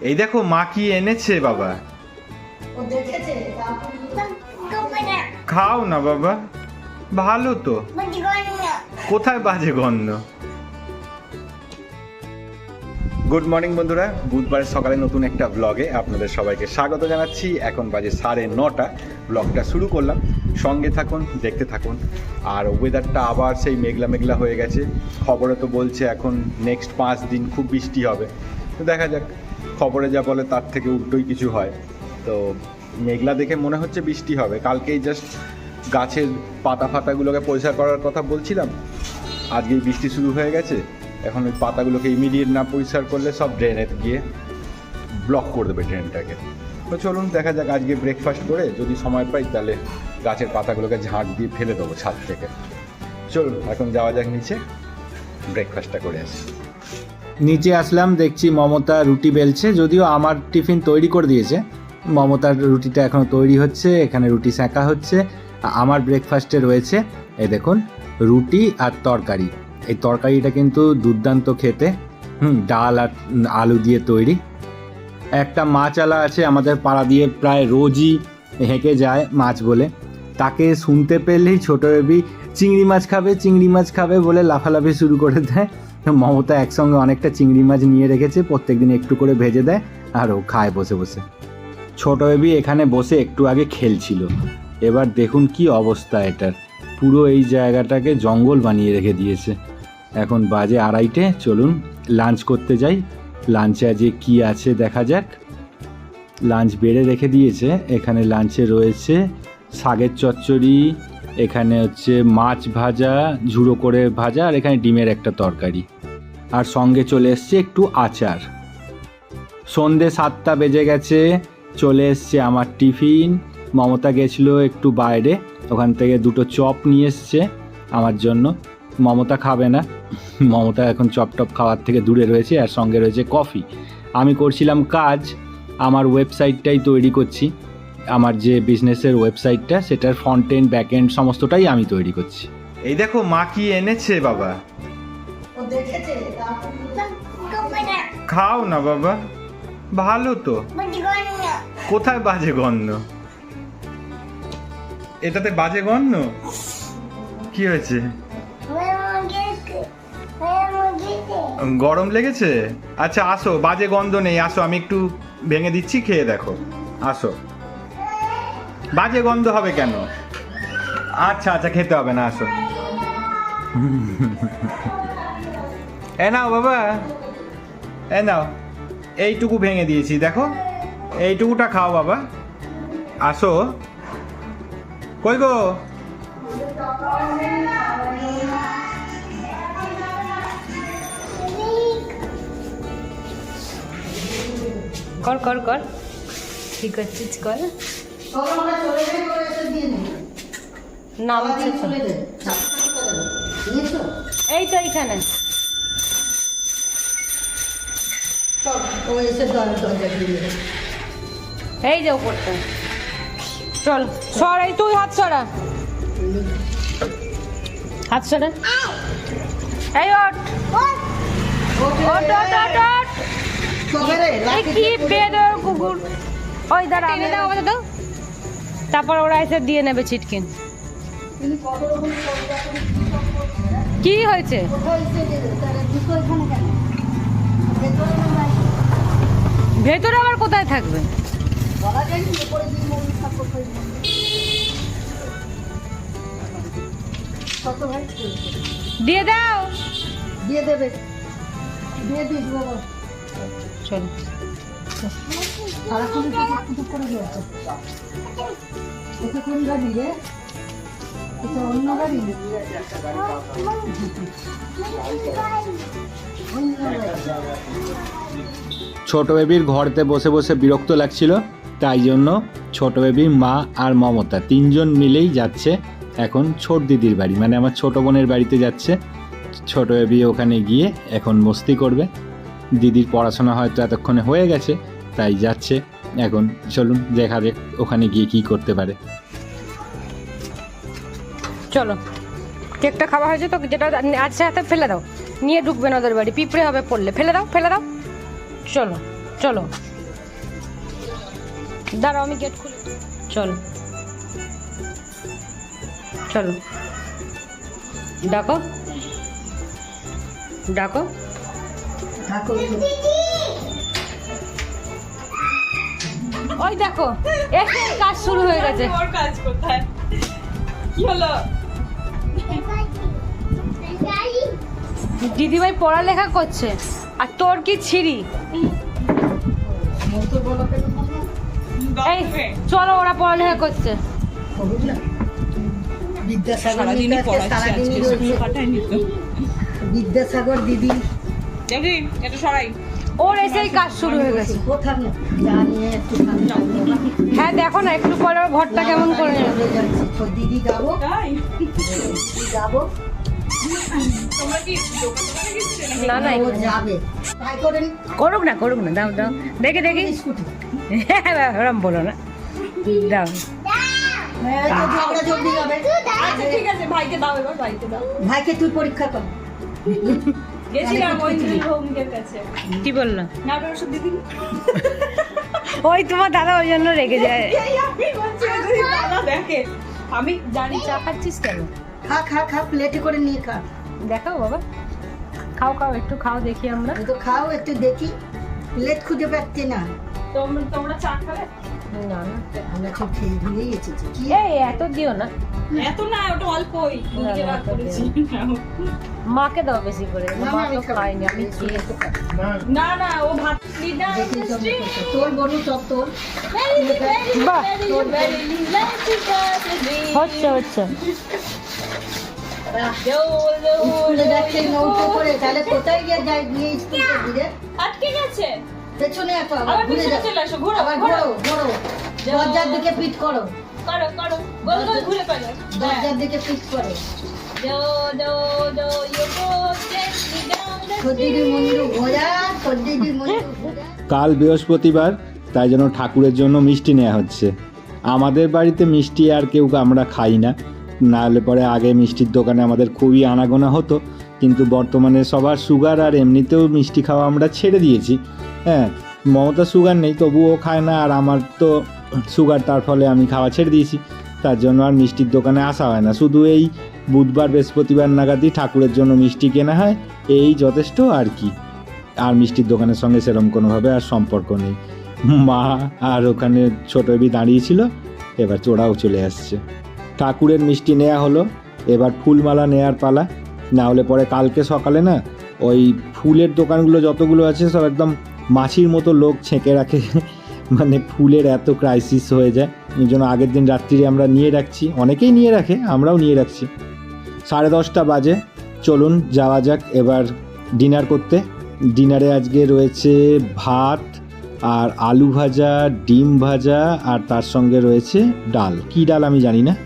এই দেখো মা কি এনেছে বাবা? খাও না বাবা ভালো তো। কোথায় বাজে গন্ধ? গুড মর্নিং বন্ধুরা। বুধবার সকালে নতুন একটা ব্লগে আপনাদের সবাইকে স্বাগত জানাচ্ছি। এখন বাজে সাড়ে নটা। ব্লগটা শুরু করলাম। সঙ্গে থাকুন দেখতে থাকুন। আর ওয়েদারটা আবার সেই মেঘলা মেঘলা হয়ে গেছে। খবরে তো বলছে এখন নেক্সট পাঁচ দিন খুব বৃষ্টি হবে। তো দেখা যাক। খবরে যা বলে তার থেকে উল্টোই কিছু হয়। তো মেঘলা দেখে মনে হচ্ছে বৃষ্টি হবে। কালকেই জাস্ট গাছের পাতা ফাতাগুলোকে পরিষ্কার করার কথা বলছিলাম। আজকেই বৃষ্টি শুরু হয়ে গেছে। এখন ওই পাতাগুলোকে ইমিডিয়েট না পরিষ্কার করলে সব ড্রেনে গিয়ে ব্লক করে দেবে ড্রেনটাকে তো চলুন দেখা যাক আজকে ব্রেকফাস্ট করে যদি সময় পাই তাহলে গাছের পাতাগুলোকে ঝাঁট দিয়ে ফেলে দেবো ছাদ থেকে। চলুন, এখন যাওয়া যাক নিচে। ব্রেকফাস্টটা করে আসি। নিচে আসলাম, দেখছি মমতা রুটি বেলছে, যদিও আমার টিফিন তৈরি করে দিয়েছে। মমতার রুটিটা এখনও তৈরি হচ্ছে, এখানে রুটি সেঁকা হচ্ছে, আমার ব্রেকফাস্টে রয়েছে, এই দেখুন, রুটি আর তরকারি। এই তরকারিটা কিন্তু দুর্দান্ত খেতে, হুম, ডাল আর আলু দিয়ে তৈরি। একটা মাছওয়ালা আছে আমাদের পাড়া দিয়ে, প্রায় রোজই হেঁকে যায় মাছ বলে। তাকে শুনতে পেলেই ছোটো বেবি চিংড়ি মাছ খাবে, চিংড়ি মাছ খাবে বলে লাফালাফি শুরু করে দেয়। মমতা একসঙ্গে অনেকটা চিংড়ি মাছ নিয়ে রেখেছে, প্রত্যেকদিন একটু করে ভেজে দেয় আর ও খায় বসে বসে। ছোট বেবি এখানে বসে একটু আগে খেলছিল। এবার দেখুন কি অবস্থা এটার। পুরো এই জায়গাটাকে জঙ্গল বানিয়ে রেখে দিয়েছে। এখন বাজে আড়াইটে, চলুন লাঞ্চ করতে যাই। লাঞ্চে আজকে কি আছে দেখা যাক। লাঞ্চ বেড়ে রেখে দিয়েছে। এখানে লাঞ্চে রয়েছে শাকের চচ্চড়ি এখানে হচ্ছে মাছ ভাজা, ঝুড়ো করে ভাজা, আর এখানে ডিমের একটা তরকারি। আর সঙ্গে চলে এসছে একটু আচার। সন্ধে সাতটা বেজে গেছে, চলে এসছে আমার টিফিন। মমতা গেছিল একটু বাইরে, ওখান থেকে দুটো চপ নিয়ে এসছে আমার জন্য। মমতা খাবে না। মমতা এখন চপ টপ খাওয়ার থেকে দূরে রয়েছে, আর সঙ্গে রয়েছে কফি। আমি করছিলাম কাজ, আমার ওয়েবসাইটটাই তৈরি করছি। আমার যে বিজনেসের ওয়েবসাইটটা সেটার ফ্রন্ট এন্ড ব্যাক এন্ড সমস্তটাই আমি তৈরি করছি। এই দেখো মা কি এনেছে বাবা? খাও না বাবা ভালো তো। কোথায় বাজে গন্ধ? এটাতে বাজে গন্ধ? কি হয়েছে? গরম লেগেছে? আচ্ছা আসো বাজে গন্ধ নেই আসো আমি একটু ভেঙে দিচ্ছি খেয়ে দেখো। আসো। বাজে গন্ধ হবে কেন? আচ্ছা আচ্ছা খেতে হবে, না, আসো। এ নাও, বাবা। এ নাও, এইটুকু ভেঙে দিয়েছি, দেখো। এইটুকুটা খাও, বাবা। আসো। কই গো? কর কর কর। ঠিক করছিস কর চলো আমরা চলে যাই করে এসে দিয়ে নেই। নামছে চলে যাই সাতটা কোথায় গেল? নিয়েছো এই তো এইখানে। এই যে উপরটা চল সর এই তুই হাত সরা। হাত সরা। এই কি বেদ কুকুর? ওই দাঁড়া দাও আমাদের দাও তারপর ওরা এসে দিয়ে নেবে করে কি হয়েছে? ভেতরে আবার কোথায় থাকবে? দিয়ে দাও। দিয়ে দেবে। দিয়ে দিস ছোট বেবির ঘরেতে বসে বসে বিরক্ত লাগছিল, তাই জন্য ছোট বেবির মা আর মমতা তিনজন মিলেই যাচ্ছে এখন ছোট দিদির বাড়ি। মানে আমার ছোট বোনের বাড়িতে যাচ্ছে। ছোট বেবি ওখানে গিয়ে এখন মস্তি করবে। দিদির পড়াশোনা হয়তো এতক্ষণে হয়ে গেছে, তাই যাচ্ছে। এখন চলুন, দেখা যাক ওখানে গিয়ে কি করতে পারে। চলো, কেকটা খাওয়া হয়েছে তো, যেটা আছে হাতে ফেলে দাও। নিয়ে ঢুকবে না ওদের বাড়ি, পিঁপড়ে হবে পড়লে। ফেলে দাও ফেলে দাও। চলো চলো। দাঁড়াও, আমি গেট খুলে চলো। চলো। ডাকো। ডাকো। ওই দেখো এসে কাজ শুরু হয়ে গেছে। ওর কাজ কোথায়? কি হলো? দিদিভাই পড়ালেখা করছে আর তোর কি ছিরি মন্ত্র বলো কেন? এই চলো ওরা পড়ালেখা করছে। বিদ্যাসাগর দিদি দেখি এটা সরাই ওর এসেই কাজ শুরু হয়ে গেছে। হ্যাঁ দেখো না একটু পরে ঘরটা কেমন করে দিদি যাব যাব? না না করুক না করুক না দাও দাও। দেখে দেখি। স্কুটি ওরম বলো না। হ্যাঁ আচ্ছা দাও। ভাইকে তুই পরীক্ষা কর। গেছিলাম ঐন্দ্রিল ভৌমিকের কাছে কি বলল? না ওটা ওষুধ দিদি ওই তোমার দাদা ওই জন্য রেগে যায়। আমি দেখে। জানি চা খাচ্ছিস কেন? খা খা খা প্লেটে করে নিয়ে খা। দেখাও বাবা। খাও খাও একটু খাও দেখি আমরা। তো খাও একটু দেখি। প্লেট খুঁজে পাচ্ছি না। তোমরা চা খাবে? না না আমরা সব খেয়ে ভুলে এসেছি কি এই এত দিও না এত না ওটা অল্পই নিজে না, করেছি মাকে দাও বেশি করে। মা তো আমি খেয়ে না না ও ভাত তোর বনু সব তোর বাহ হচ্ছে। হচ্ছে যাচ্ছে নৌকো করে তাহলে কোথায় গিয়ে যাই গিয়ে স্কুল করবি রে আটকে গেছে। পেছনে আবার পিছনে চলে আসো ঘোরো আবার ঘোরো। ঘোরো ঘোরো। দরজার দিকে পিট করো। করো করো। গোল গোল ঘুরে করো দরজার দিকে পিট করো। ঘোরা কাল বৃহস্পতিবার তাই জন্য ঠাকুরের জন্য মিষ্টি নেওয়া হচ্ছে। আমাদের বাড়িতে মিষ্টি আর কেউ আমরা খাই না। না হলে পরে আগে মিষ্টির দোকানে আমাদের খুবই আনাগোনা হতো। কিন্তু বর্তমানে সবার সুগার আর এমনিতেও মিষ্টি খাওয়া আমরা ছেড়ে দিয়েছি। হ্যাঁ মমতা সুগার নেই, তবুও খায় না আর আমার তো সুগার, তার ফলে আমি খাওয়া ছেড়ে দিয়েছি। তার জন্য আর মিষ্টির দোকানে আসা হয় না। শুধু এই বুধবার, বৃহস্পতিবার নাগাদই ঠাকুরের জন্য মিষ্টি কেনা হয়, এই যথেষ্ট আর কি। আর মিষ্টির দোকানের সঙ্গে সেরকম কোনোভাবে আর সম্পর্ক নেই। মা আর ওখানে ছোট এবি দাঁড়িয়েছিল, এবার চোরাও চলে আসছে। ঠাকুরের মিষ্টি নেওয়া হলো, এবার ফুলমালা নেয়ার পালা। না হলে পরে কালকে সকালে না ওই ফুলের দোকানগুলো যতগুলো আছে সব একদম মাছির মতো লোক ছেঁকে রাখে। মানে ফুলের এত ক্রাইসিস হয়ে যায়। এই জন্য আগের দিন রাত্রিরে আমরা নিয়ে রাখছি। অনেকেই নিয়ে রাখে, আমরাও নিয়ে রাখছি। সাড়ে দশটা বাজে। চলুন, যাওয়া যাক এবার ডিনার করতে। ডিনারে আজকে রয়েছে ভাত আর আলু ভাজা, ডিম ভাজা আর তার সঙ্গে রয়েছে ডাল। কি ডাল আমি জানি না।